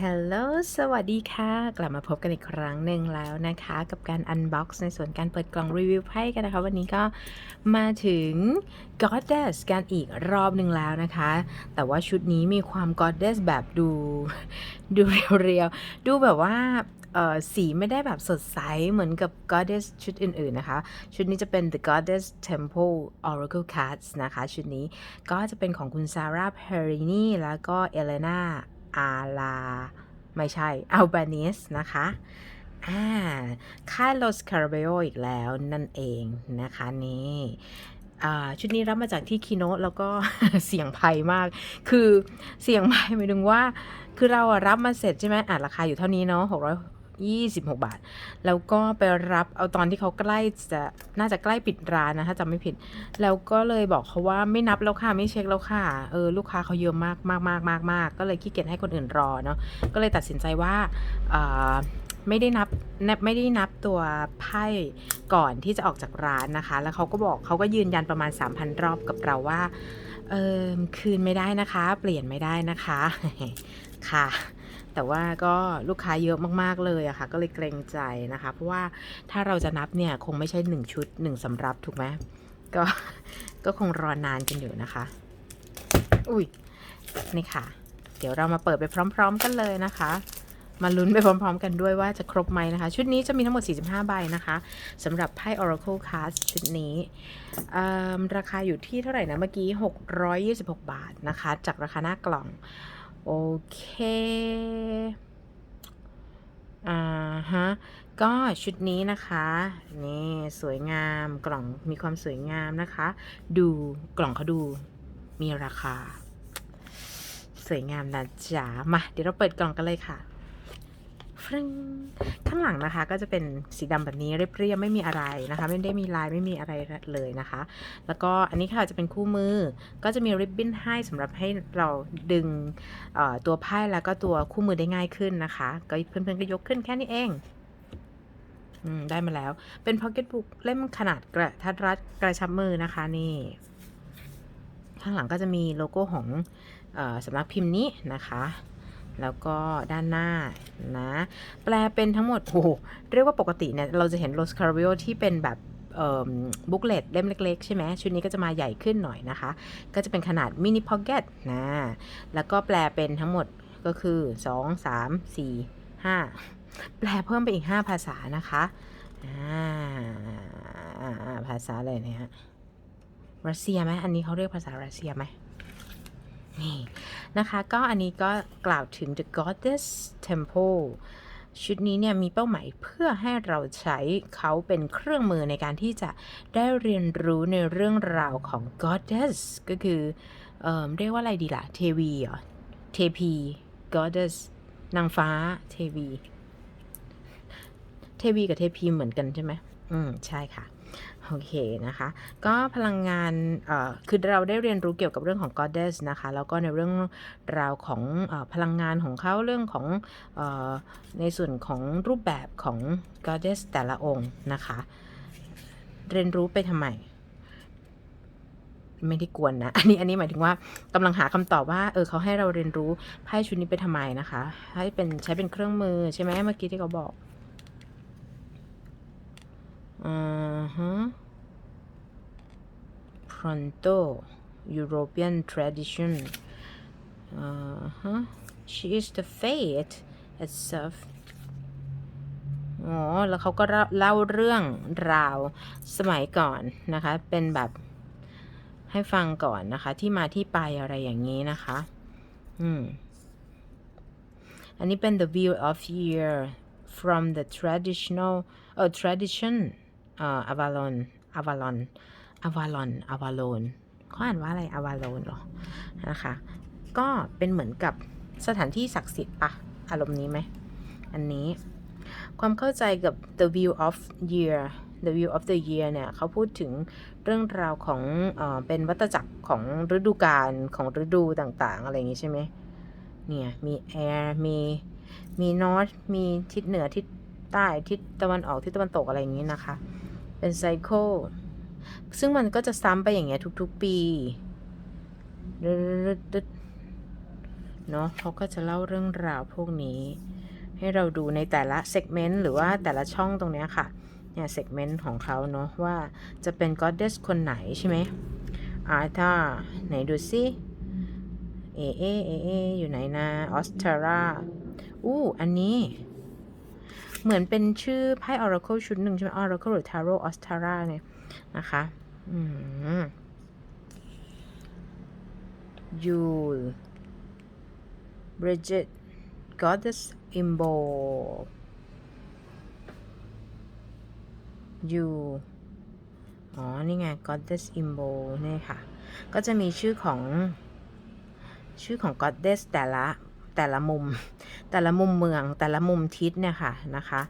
ฮัลโหล สวัสดีค่ะ กลับมาพบกันอีกครั้งหนึ่งแล้วนะคะ กับการ unbox ในส่วนการเปิดกล่องรีวิวไพ่กันนะคะ วันนี้ก็มาถึง Goddess กันอีกรอบหนึ่งแล้วนะคะ แต่ว่าชุดนี้มีความ Goddess แบบดู ดูเรียวๆ ดูแบบว่าเอ่อสีไม่ได้แบบสดใสเหมือนกับ Goddess ชุดอื่น ๆ นะคะ ชุดนี้จะเป็น The Goddess Temple Oracle Cards นะคะ ชุดนี้ก็จะเป็นของคุณซาร่าเพรินีแล้วก็เอเลนา อาลา ไม่ใช่อัลบานิสนะคะอ่าค่ายลสคาร์เบโออีกแล้วนั่นเองนะคะนี่อ่าชุดนี้รับมาจากที่คีโนแล้วก็เสียงไพ่มาก คือเสียงไพ่หมายถึงว่า คือเราอะรับมาเสร็จใช่ไหมอะราคาอยู่เท่านี้เนาะหกร้อย ยี่สิบหกบาท แล้วก็ไปรับเอาตอนที่เขาใกล้จะน่าจะใกล้ปิดร้านนะถ้าจำไม่ผิด แล้วก็เลยบอกเขาว่าไม่นับแล้วค่ะไม่เช็คแล้วค่ะเออลูกค้าเขาเยอะมากมากมากมากมากก็เลยขี้เกียจให้คนอื่นรอเนาะก็เลยตัดสินใจว่าไม่ได้นับนับไม่ได้นับตัวไพ่ก่อนที่จะออกจากร้านนะคะ แล้วเขาก็บอกเขาก็ยืนยันประมาณ 3,000 รอบกับเราว่าเออคืนไม่ได้นะคะ เปลี่ยนไม่ได้นะคะค่ะ แต่ว่าก็ลูกค้าเยอะมากๆเลยอะค่ะ ก็เลยเกรงใจนะคะ เพราะว่าถ้าเราจะนับเนี่ยคงไม่ใช่ 1 ชุด 1สำรับถูกไหมก็ก็คงรอนานกันอยู่นะคะ อุ้ยนี่ค่ะ เดี๋ยวเรามาเปิดไปพร้อม ๆ กันเลยนะคะมาลุ้นไปพร้อมๆกันด้วยว่าจะครบไหมนะคะ ชุดนี้จะมีทั้งหมด 45 ใบนะคะสำหรับไพ่ Oracle Cards ชุดนี้ ราคาอยู่ที่เท่าไหร่นะ เมื่อกี้ 626 บาทนะคะ จากราคาหน้ากล่อง โอเค อ่าฮะ ก็ชุดนี้นะคะ นี่สวยงามกล่องมีความสวยงามนะคะ ดูกล่องเขาดูมีราคา สวยงามนะจ๊ะมา เดี๋ยวเราเปิดกล่องกันเลยค่ะ ฟรึงข้างหลังนะคะก็จะเป็นสีดำแบบนี้เรียบๆไม่มีอะไรนะคะ ไม่ได้มีลายไม่มีอะไรเลยนะคะ แล้วก็อันนี้ค่ะจะเป็นคู่มือ ก็จะมีริบบิ้นให้สำหรับให้เราดึงตัวไพ่แล้วก็ตัวคู่มือได้ง่ายขึ้นนะคะ ก็เพื่อนๆก็ยกขึ้นแค่นี้เองอได้มาแล้ว เป็นพ็อกเก็ตบุ๊กเล่มขนาดกระทัดรัดกระชับมือนะคะนี่ ข้างหลังก็จะมีโลโก้ของอสำนักพิมพ์นี้นะคะ แล้วก็ด้านหน้านะแปลเป็นทั้งหมดโอ้เรียกว่าปกติเนี่ยเราจะเห็นโรสคาร์ i ิโอที่เป็นแบบบุ๊กเลตเล่มเล็กๆ ใช่ไหมชุดนี้ก็จะมาใหญ่ขึ้นหน่อยนะคะ ก็จะเป็นขนาดมินิพ็อกเก็ตนะแล้วก็แปลเป็นทั้งหมดก็คือ 2 3 4 5 แปลเพิ่มไปอีก 5 ภาษานะคะอ่าภาษาอะไรเนี่ยรัสเซียไหมอันนี้เขาเรียกภาษารัสเซียไหม นี่นะคะก็อันนี้ก็กล่าวถึง The Goddess Temple ชุดนี้เนี่ยมีเป้าหมายเพื่อให้เราใช้เขาเป็นเครื่องมือในการที่จะได้เรียนรู้ในเรื่องราวของ Goddess ก็คือเออเรียกว่าอะไรดีล่ะ เทวีเหรอ เทพี Goddess นางฟ้า เทวี เทวีกับเทพีเหมือนกันใช่ไหมอืม ใช่ค่ะ โอเคนะคะ ก็พลังงานเอ่อคือเราได้เรียนรู้เกี่ยวกับเรื่องของ goddess นะคะ แล้วก็ในเรื่องราวของอพลังงานของเขาเรื่องของอในส่วนของรูปแบบของ goddess แต่ละองค์นะคะ เรียนรู้ไปทำไมไม่ได้กวนนะ อันนี้อันนี้หมายถึงว่ากำลังหาคำตอบว่า เออเขาให้เราเรียนรู้ไพ่ชุดนี้ไปทำไมนะคะ ให้เป็นใช้เป็นเครื่องมือใช่ไหมเมื่อกี้ที่เขาบอก อือฮะ Pronto European tradition อือฮะ she is the fate itself อ๋อ แล้วเขาก็เล่าเรื่องราวสมัยก่อนนะคะ เป็นแบบให้ฟังก่อนนะคะ ที่มาที่ไปอะไรอย่างนี้นะคะ อืม อันนี้เป็น the view of year from the traditional uh, tradition เอ่อ Avalon Avalon Avalon Avalon เขาอ่านว่าอะไร Avalon เหรอ นะคะ ก็เป็นเหมือนกับสถานที่ศักดิ์สิทธิ์ปะอารมณ์นี้ไหม อันนี้ ความเข้าใจกับ the view of year the view of the year เนี่ยเขาพูดถึงเรื่องราวของเอเป็นวัตจักรของฤดูกาลของฤดูต่างๆ อะไรอย่างงี้ใช่ไหมเนี่ย มี air มี มี north มีทิศเหนือทิศใต้ทิศตะวันออกทิศตะวันตกอะไรอย่างนี้นะคะ เป็นไซเคิล ซึ่งมันก็จะซ้ำไปอย่างเงี้ยทุกๆปีเนาะเขาก็จะเล่าเรื่องราวพวกนี้ ให้เราดูในแต่ละเซกเมนต์หรือว่าแต่ละช่องตรงเนี้ยค่ะ เนี่ยเซกเมนต์ของเขาเนาะว่าจะเป็นก็ d เดสคนไหนใช่ไหมอาร์ธาไหนดูซิเอเอเอเออยู่ไหนนะออสเตราอู้อันนี้ เหมือนเป็นชื่อไพ่ Oracle ชุดหนึ่งใช่ไหม Oracle หรือ Tarot o s t a r a เนี่ย นะคะ อืมยูล Bridget Goddess Imbo ยูอ๋อ นี่ไง Goddess Imbo นี่ค่ะ ก็จะมีชื่อของ ชื่อของ Goddess แต่ละ แต่ละมุม แต่ละมุมเมือง แต่ละมุมทิศเนี่ยค่ะ นะคะ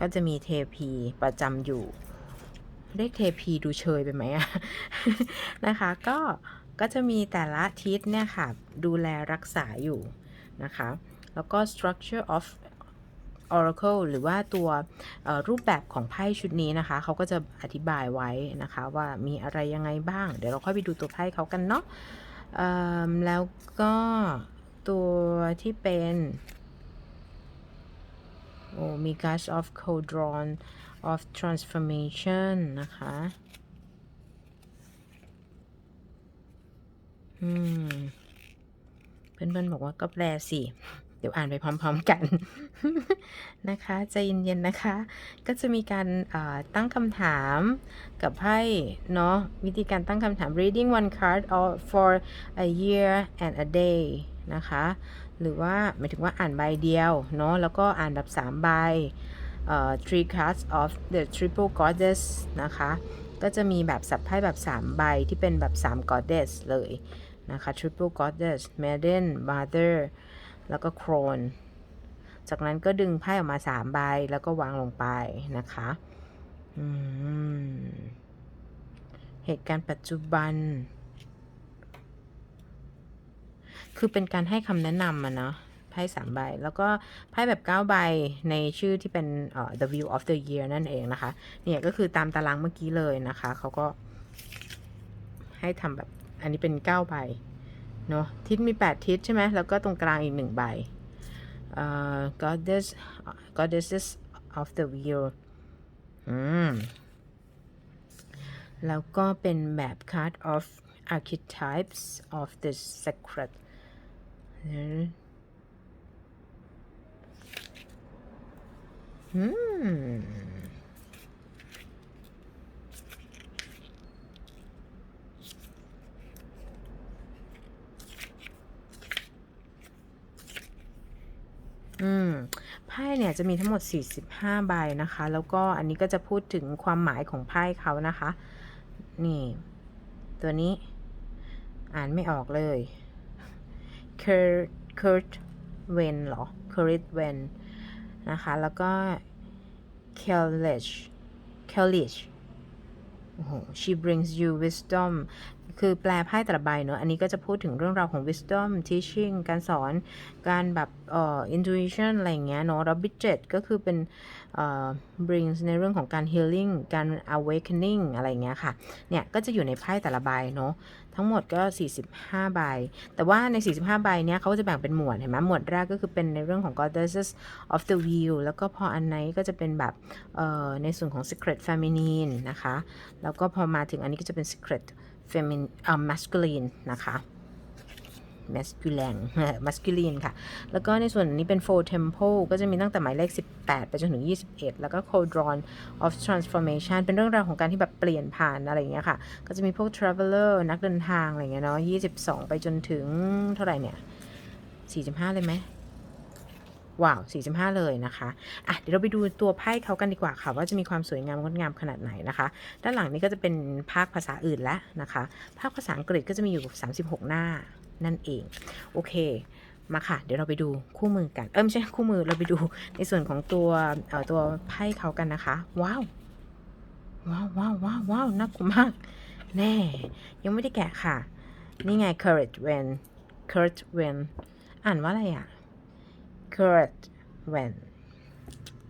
ก็จะมีเทพีประจำอยู่ เรียกเทพีดูเชยไปไหมอะนะคะ ก็ก็จะมีแต่ละทิศเนี่ยค่ะ ดูแลรักษาอยู่นะคะ แล้วก็ structure of oracle หรือว่าตัวรูปแบบของไพ่ชุดนี้นะคะ เขาก็จะอธิบายไว้นะคะว่ามีอะไรยังไงบ้าง เดี๋ยวเราค่อยไปดูตัวไพ่เขากันเนาะแล้วก็ตัวที่เป็น โอ้มี Gush of Codron of Transformation นะคะ อืม เพื่อนๆบอกว่าก็แปลสิ เดี๋ยวอ่านไปพร้อมๆกัน นะคะใจเย็นๆนะคะ ก็จะมีการาตั้งคำถามกับไพ่เนาะวิธีการตั้งคำถาม reading one card for a year and a day นะคะ หรือว่าหมายถึงว่าอ่านใบเดียวเนาะแล้วก็อ่านแบบ 3 ใบเอ่อ three cards of the triple goddess นะคะ ก็จะมีแบบสับไพ่แบบ 3 ใบที่เป็นแบบ 3 goddess เลยนะคะ triple goddess maiden mother แล้วก็ crone จากนั้นก็ดึงไพ่ออกมา 3 ใบแล้วก็วางลงไปนะคะเหตุการณ์ปัจจุบัน คือเป็นการให้คำแนะนำอะเนาะไพ่สามใบ แล้วก็ไพ่แบบเก้าใบในชื่อที่เป็น the view of the year นั่นเองนะคะ เนี่ยก็คือตามตารางเมื่อกี้เลยนะคะ เขาก็ ให้ทำแบบ อันนี้เป็นเก้าใบ เนาะทิศมี8ทิศใช่ไหม แล้วก็ตรงกลางอีกหนึ่งใบเอ่อ goddess goddesses of the wheel อืม แล้วก็เป็นแบบ card of archetypes of the sacred อืมอืมไพ่เนี่ยจะมีทั้งหมด 45 ใบนะคะ แล้วก็อันนี้ก็จะพูดถึงความหมายของไพ่เขานะคะ นี่ ตัวนี้อ่านไม่ออกเลย Kurt Kurt Wen เหรอ Kurt Wen นนะคะ แล้วก็ Kalish Kalish โอ้โห she brings you wisdom คือแปลไพ่แต่ละใบเนอะอันนี้ก็จะพูดถึงเรื่องราวของ wisdom teaching การสอน การแบบเอ่อ intuition อะไรอย่างเงี้ยเนอะแล้ว budget ก็คือเป็นเอ่อ brings ในเรื่องของการ healing การ awakening อะไรอย่างเงี้ยค่ะ เนี่ย ก็จะอยู่ในไพ่แต่ละใบเนอะ ทั้งหมดก็ 45 ใบ แต่ว่าใน 45 ใบเนี้ยเขาก็จะแบ่งเป็นหมวด เห็นไหมหมวดแรกก็คือเป็นในเรื่องของ goddesses of the wheel แล้วก็พออันไหนก็จะเป็นแบบเอ่อในส่วนของ secret feminine นะคะ แล้วก็พอมาถึงอันนี้ก็จะเป็น secret feminine เอ่อ masculine นะคะ masculine masculine ค่ะ แล้วก็ในส่วนนี้เป็น four temple ก็จะมีตั้งแต่หมายเลข 18 ไปจนถึง 21 แล้วก็ cauldron of transformation เป็นเรื่องราวของการที่แบบเปลี่ยนผ่านอะไรอย่างเงี้ยค่ะ ก็จะมีพวก traveler นักเดินทางอะไรเงี้ยเนาะ 22 ไปจนถึงเท่าไหร่เนี่ย 45 เลยไหมว้าว 45 เลยนะคะ อะ เดี๋ยวเราไปดูตัวไพ่เขากันดีกว่าค่ะ ว่าจะมีความสวยงามงดงามขนาดไหนนะคะ ด้านหลังนี้ก็จะเป็นภาคภาษาอื่นแล้วนะคะ ภาคภาษาอังกฤษก็จะมีอยู่ 36 หน้า นั่นเอง โอเค มาค่ะ เดี๋ยวเราไปดูคู่มือกัน เออไม่ใช่คู่มือเราไปดูในส่วนของตัวเอ่อตัวไพ่เขากันนะคะ ว้าวว้าวว้าวว้าวว้าวน่ากลัวมาก แน่ ยังไม่ได้แกะค่ะ นี่ไง courage when courage when อ่านว่าอะไรอะ courage when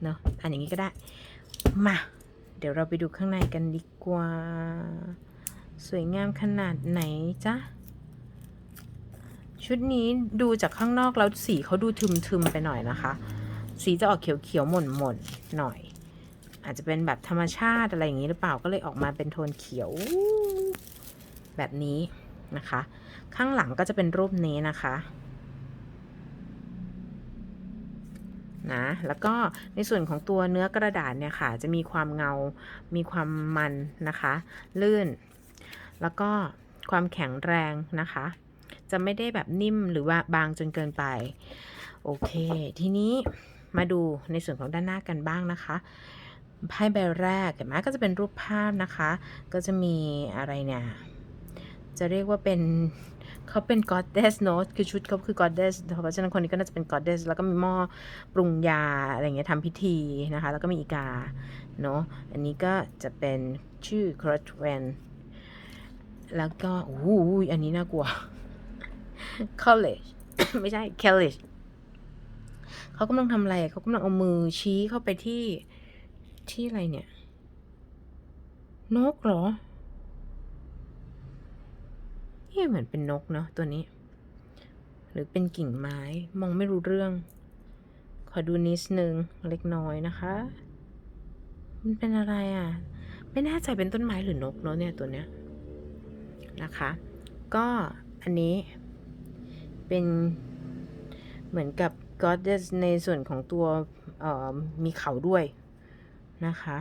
เนอะอ่านอย่างนี้ก็ได้ มา เดี๋ยวเราไปดูข้างในกันดีกว่า สวยงามขนาดไหนจ๊ะ ชุดนี้ดูจากข้างนอกแล้วสีเขาดูทึมๆไปหน่อยนะคะ สีจะออกเขียวๆหม่นๆหน่อย อาจจะเป็นแบบธรรมชาติอะไรอย่างนี้หรือเปล่าก็เลยออกมาเป็นโทนเขียว แบบนี้นะคะ ข้างหลังก็จะเป็นรูปนี้นะคะนะแล้วก็ในส่วนของตัวเนื้อกระดาษเนี่ยค่ะ จะมีความเงา มีความมันนะคะ ลื่น แล้วก็ความแข็งแรงนะคะ จะไม่ได้แบบนิ่มหรือว่าบางจนเกินไป โอเค ทีนี้มาดูในส่วนของด้านหน้ากันบ้างนะคะไพ่ใบแรกเห็นไหมก็จะเป็นรูปภาพนะคะ ก็จะมีอะไรเนี่ยจะเรียกว่าเป็นเขาเป็น goddess เนอะคือชุดเขาคือ goddess เพราะฉะนั้นคนนี้ก็น่าจะเป็น goddess แล้วก็มีหม้อปรุงยาอะไรเงี้ยทำพิธีนะคะ แล้วก็มีอีกาเนอะอันนี้ก็จะเป็นชื่อ c r u t w e n แล้วก็โอ้อันนี้น่ากลัว college ไม่ใช่ college เขากำลังทำอะไร เขากำลังเอามือชี้เข้าไปที่ที่อะไรเนี่ย นกเหรอนี่เหมือนเป็นนกเนาะตัวนี้ หรือเป็นกิ่งไม้ มองไม่รู้เรื่อง ขอดูนิดนึงเล็กน้อยนะคะ มันเป็นอะไรอะ ไม่แน่ใจเป็นต้นไม้หรือนกเนาะเนี่ยตัวเนี้ยนะคะ ก็อันนี้ เป็นเหมือนกับ goddess ในส่วนของตัวมีเขาด้วยนะคะ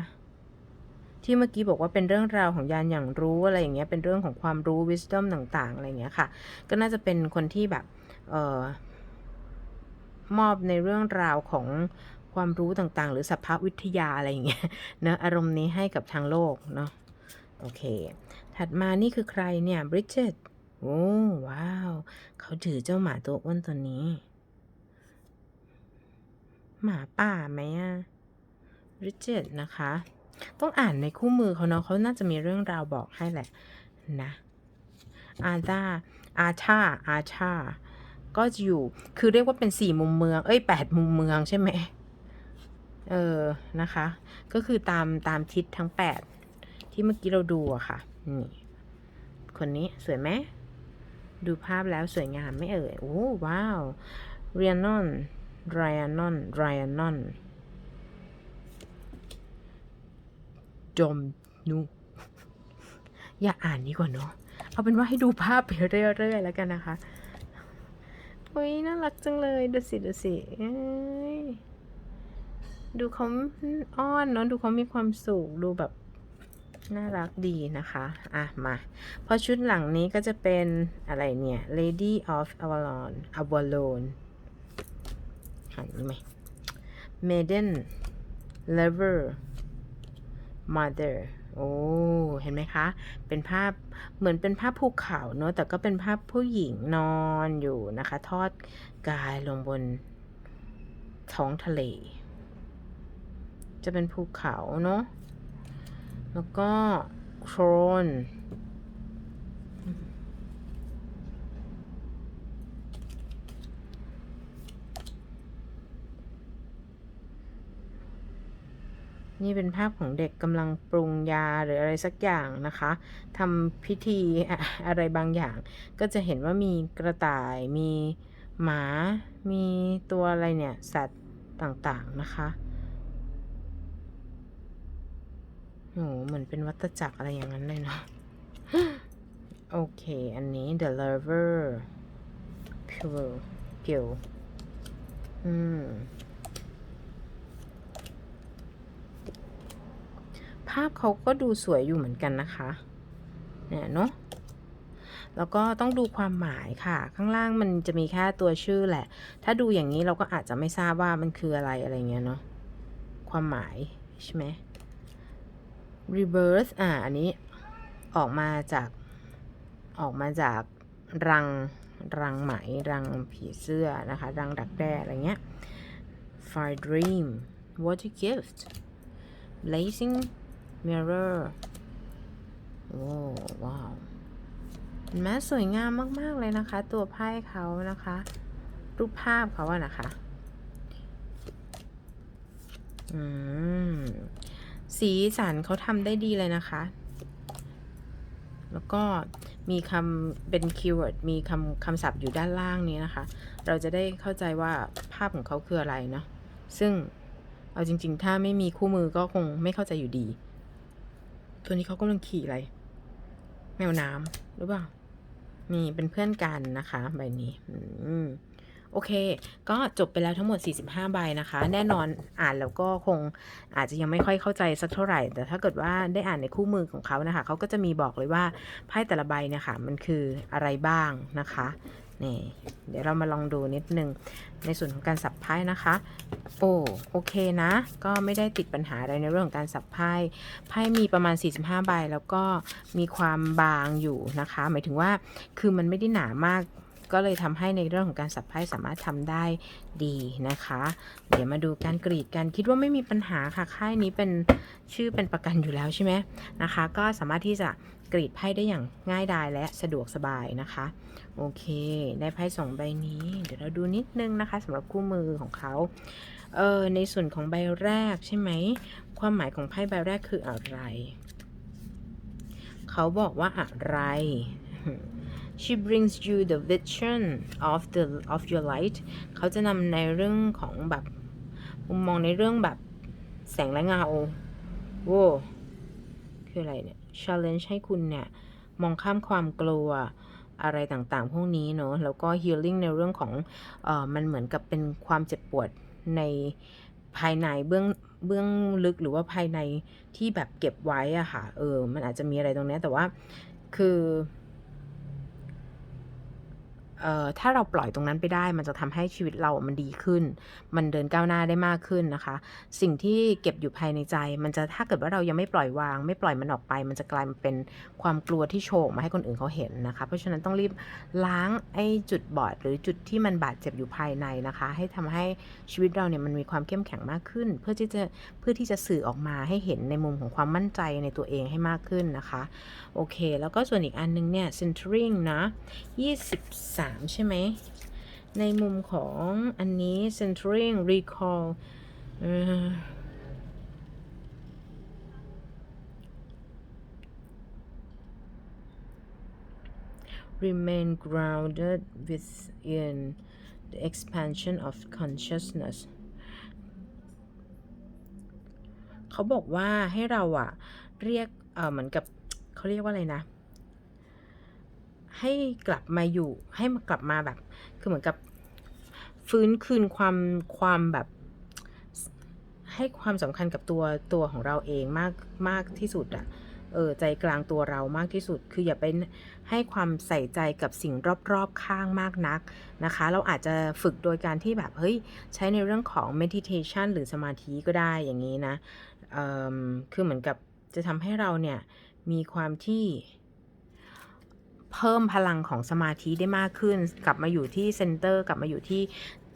ที่เมื่อกี้บอกว่าเป็นเรื่องราวของยานอย่างรู้อะไรอย่างเงี้ยเป็นเรื่องของความรู้ wisdom ต่างๆอะไรอย่างเงี้ยค่ะ ก็น่าจะเป็นคนที่แบบออมอบในเรื่องราวของความรู้ต่างๆ หรือสภาพวิทยาอะไรอย่างเงี้ยเนะอารมณ์นี้ให้กับทางโลกเนาะโอเค ถัดมานี่คือใครเนี่ยบริ d เจต โอ้ว้าว เขาถือเจ้าหมาตัวอ้วนตัวนี้ หมาป่าไหมอะริ d เจตนะคะ ต้องอ่านในคู่มือเขาเนาะเขาน่าจะมีเรื่องราวบอกให้แหละนะอาธาอาชาอาชา ก็จะอยู่ คือเรียกว่าเป็นสี่มุมเมือง เอ้ยแปดมุมเมืองใช่ไหม เออ นะคะ ก็คือตามตามทิศทั้งแปดที่เมื่อกี้เราดูอะค่ะ นี่ คนนี้สวยไหม ดูภาพแล้วสวยงามไม่เอ่ย โอ้ ว้าวเรียนนอนไรอันนอนไรอันนอนจมนูอย่าอ่านดีกว่าเนาะ เอาเป็นว่าให้ดูภาพไปเรื่อยๆแล้วกันนะคะโอ้ยน่ารักจังเลยดูสิดูสิเอ้ยดูเขาอ้อนเนาะดูเขามีความสุขดูแบบ น่ารักดีนะคะ อะ มาพราะชุดหลังนี้ก็จะเป็นอะไรเนี่ย Lady of Avalon Avalon หันไหม Maiden Lover Mother โอ้ เห็นไหมคะ เป็นภาพเหมือนเป็นภาพภูเขาเนอะแต่ก็เป็นภาพผู้หญิงนอนอยู่นะคะ ทอดกายลงบนท้องทะเล จะเป็นภูเขาเนอะ แล้วก็โครนนี่เป็นภาพของเด็กกำลังปรุงยาหรืออะไรสักอย่างนะคะทำพิธีอะอะไรบางอย่าง ก็จะเห็นว่ามีกระต่าย มีหมา มีตัวอะไรเนี่ย สัตว์ต่างๆนะคะ โหเหมือนเป็นวัตจักรอะไรอย่างนั้นเลยเนาะโอเค อันนี้ the lover pure pure อืมภาพเขาก็ดูสวยอยู่เหมือนกันนะคะ เนี่ยเนาะ แล้วก็ต้องดูความหมายค่ะ ข้างล่างมันจะมีแค่ตัวชื่อแหละ ถ้าดูอย่างนี้เราก็อาจจะไม่ทราบว่ามันคืออะไรอะไรเงี้ยเนาะ ความหมายใช่ไหม rebirth อ่าอันนี้ออกมาจากออกมาจากรังรังไหมรังผีเสื้อนะคะ รังดักแด้อะไรเงี้ย fire dream what a gift blazing mirror โอ้ว้าวเห็นไหมสวยงามมาก ๆ เลยนะคะ ตัวไพ่เขานะคะ รูปภาพเขาอะนะคะ อืม สีสันเขาทำได้ดีเลยนะคะ แล้วก็มีคำเป็นคีย์เวิร์ดมีคำคำศัพท์อยู่ด้านล่างนี้นะคะ เราจะได้เข้าใจว่าภาพของเขาคืออะไรเนาะซึ่งเอาจริง ๆ ถ้าไม่มีคู่มือก็คงไม่เข้าใจอยู่ดี ตัวนี้เขากำลังขี่อะไร แมวน้ำหรือเปล่านี่เป็นเพื่อนกันนะคะ ใบนี้ อืม โอเค ก็จบไปแล้วทั้งหมด 45 ใบนะคะ แน่นอนอ่านแล้วก็คงอาจจะยังไม่ค่อยเข้าใจสักเท่าไหร่ แต่ถ้าเกิดว่าได้อ่านในคู่มือของเขานะคะ เขาก็จะมีบอกเลยว่าไพ่แต่ละใบเนี่ยค่ะ มันคืออะไรบ้างนะคะ นี่ เดี๋ยวเรามาลองดูนิดนึง ในส่วนของการสับไพ่นะคะ โอ้โอเคนะ ก็ไม่ได้ติดปัญหาอะไรในเรื่องของการสับไพ่ ไพ่มีประมาณ 45 ใบแล้วก็มีความบางอยู่นะคะ หมายถึงว่า คือมันไม่ได้หนามาก ก็เลยทำให้ในเรื่องของการสับไพ่สามารถทำได้ดีนะคะ เดี๋ยวมาดูการกรีดกันคิดว่าไม่มีปัญหาค่ะค่ายนี้เป็นชื่อเป็นประกันอยู่แล้วใช่ไหมนะคะ ก็สามารถที่จะกรีดไพ่ได้อย่างง่ายดายและสะดวกสบายนะคะ โอเค ได้ไพ่สองใบนี้ เดี๋ยวเราดูนิดนึงนะคะสำหรับคู่มือของเขาเออในส่วนของใบแรกใช่ไหม ความหมายของไพ่ใบแรกคืออะไร เขาบอกว่าอะไร she brings you the vision of the of your light เขาจะนำในเรื่องของแบบมุมมองในเรื่องแบบแสงและเงาโว้คืออะไรเนี่ย challenge ให้คุณเนี่ย มองข้ามความกลัวอะไรต่างๆ พวกนี้เนอะแล้วก็ healing ในเรื่องของเออมันเหมือนกับเป็นความเจ็บปวดในภายในเบื้องเบื้องลึกหรือว่าภายในที่แบบเก็บไว้อะค่ะ เออ มันอาจจะมีอะไรตรงนี้แต่ว่าคือ เอ่อถ้าเราปล่อยตรงนั้นไปได้ มันจะทำให้ชีวิตเรามันดีขึ้น มันเดินก้าวหน้าได้มากขึ้นนะคะ สิ่งที่เก็บอยู่ภายในใจ มันจะถ้าเกิดว่าเรายังไม่ปล่อยวาง ไม่ปล่อยมันออกไป มันจะกลายมาเป็นความกลัวที่โชกมาให้คนอื่นเขาเห็นนะคะ เพราะฉะนั้นต้องรีบล้างไอ้จุดบอด หรือจุดที่มันบาดเจ็บอยู่ภายในนะคะ ให้ทำให้ชีวิตเราเนี่ยมันมีความเข้มแข็งมากขึ้น เพื่อที่จะเพื่อที่จะสื่อออกมาให้เห็นในมุมของความมั่นใจในตัวเองให้มากขึ้นนะคะโอเค แล้วก็ส่วนอีกอันนึงเนี่ย centering นะ23ใช่ไหม ในมุมของอันนี้ centering recall เ remain grounded within the expansion of consciousness เขาบอกว่าให้เราอะเรียกเหมือนกับเขาเรียกว่าอะไรนะ ให้กลับมาอยู่ ให้มากลับมาแบบ คือเหมือนกับฟื้นคืนความความแบบ ให้ความสำคัญกับตัวตัวของเราเองมากมากที่สุดอะเออใจกลางตัวเรามากที่สุด คืออย่าไปให้ความใส่ใจกับสิ่งรอบๆข้างมากนักนะคะ เราอาจจะฝึกโดยการที่แบบเฮ้ยใช้ในเรื่องของ meditation หรือสมาธิก็ได้อย่างนี้นะเออคือเหมือนกับจะทำให้เราเนี่ยมีความที่ เพิ่มพลังของสมาธิได้มากขึ้น กลับมาอยู่ที่เซนเตอร์ กลับมาอยู่ที่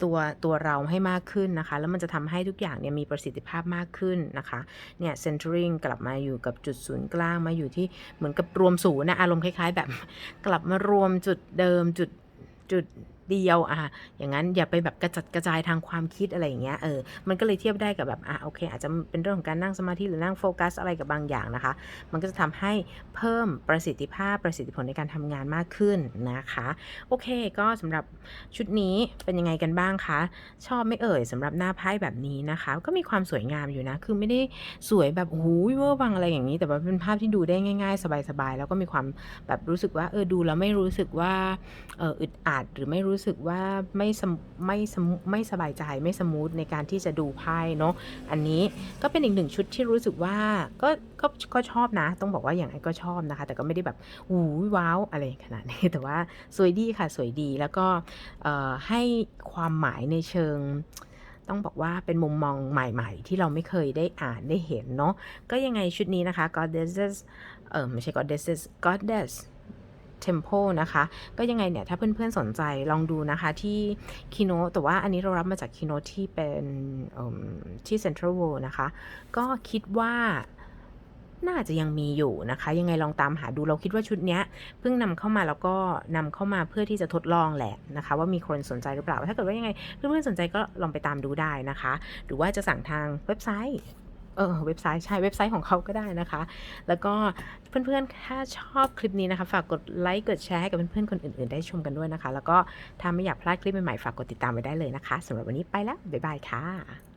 ตัวตัวเราให้มากขึ้นนะคะ แล้วมันจะทำให้ทุกอย่างเนี่ยมีประสิทธิภาพมากขึ้นนะคะเนี่ยเซน t ริงกลับมาอยู่กับจุดศูนย์กลางมาอยู่ที่เหมือนกับรวมศูนย์นะอารมณ์คล้ายๆ แบบ กลับมารวมจุดเดิมจุดจุด เดียวอะอย่างนั้นอย่าไปแบบกระจัดกระจายทางความคิดอะไรอย่างเงี้ยเออมันก็เลยเทียบได้กับแบบอะโอเค อาจจะเป็นเรื่องของการนั่งสมาธิหรือนั่งโฟกัสอะไรกับบางอย่างนะคะ มันก็จะทำให้เพิ่มประสิทธิภาพประสิทธิผลในการทำงานมากขึ้นนะคะ โอเค ก็สำหรับชุดนี้เป็นยังไงกันบ้างคะ ชอบไม่เอ่ยสำหรับหน้าไพ่แบบนี้นะคะ ก็มีความสวยงามอยู่นะ คือไม่ได้สวยแบบโอ้โหเวอร์วังอะไรอย่างนี้ แต่ว่าเป็นภาพที่ดูได้ง่ายๆ สบายๆแล้วก็มีความแบบรู้สึกว่าเออดูแล้วไม่รู้สึกว่าเอออึดอัดหรือไม่รูู้้สึกว่าไม่ไม่ไม่สบายใจไม่สมูทในการที่จะดูไพ่เนาะอันนี้ก็เป็นอีกหนึ่งชุดที่รู้สึกว่าก็ก็ก็ชอบนะ ต้องบอกว่าอย่างไรก็ชอบนะคะ แต่ก็ไม่ได้แบบอู้ยว้าวอะไรขนาดนี้แต่ว่าสวยดีค่ะสวยดีแล้วก็ให้ความหมายในเชิงต้องบอกว่าเป็นมุมมองใหม่ๆ ที่เราไม่เคยได้อ่านได้เห็นเนาะก็ยังไงชุดนี้นะคะ goddesses เออไม่ใช่ goddesses goddess temple นะคะ ก็ยังไงเนี่ยถ้าเพื่อนๆสนใจลองดูนะคะที่คีโนแต่ว่าอันนี้เรารับมาจากคีโนที่เป็นที่ Central World นะคะ ก็คิดว่าน่าจะยังมีอยู่นะคะ ยังไงลองตามหาดูเราคิดว่าชุดเนี้ยเพิ่งนำเข้ามาแล้วก็นำเข้ามาเพื่อที่จะทดลองแหละนะคะ ว่ามีคนสนใจหรือเปล่า ถ้าเกิดว่ายังไงเพื่อนๆสนใจก็ลองไปตามดูได้นะคะ หรือว่าจะสั่งทางเว็บไซต์ เออเว็บไซต์ใช่เว็บไซต์ของเขาก็ได้นะคะ แล้วก็เพื่อนๆ ถ้าชอบคลิปนี้นะคะ ฝากกดไลค์กดแชร์ให้กับเพื่อนๆ คนอื่นๆ ได้ชมกันด้วยนะคะ แล้วก็ถ้าไม่อยากพลาดคลิปใหม่ๆ ฝากกดติดตามไว้ได้เลยนะคะสำหรับวันนี้ไปแล้ว บ๊ายบายค่ะ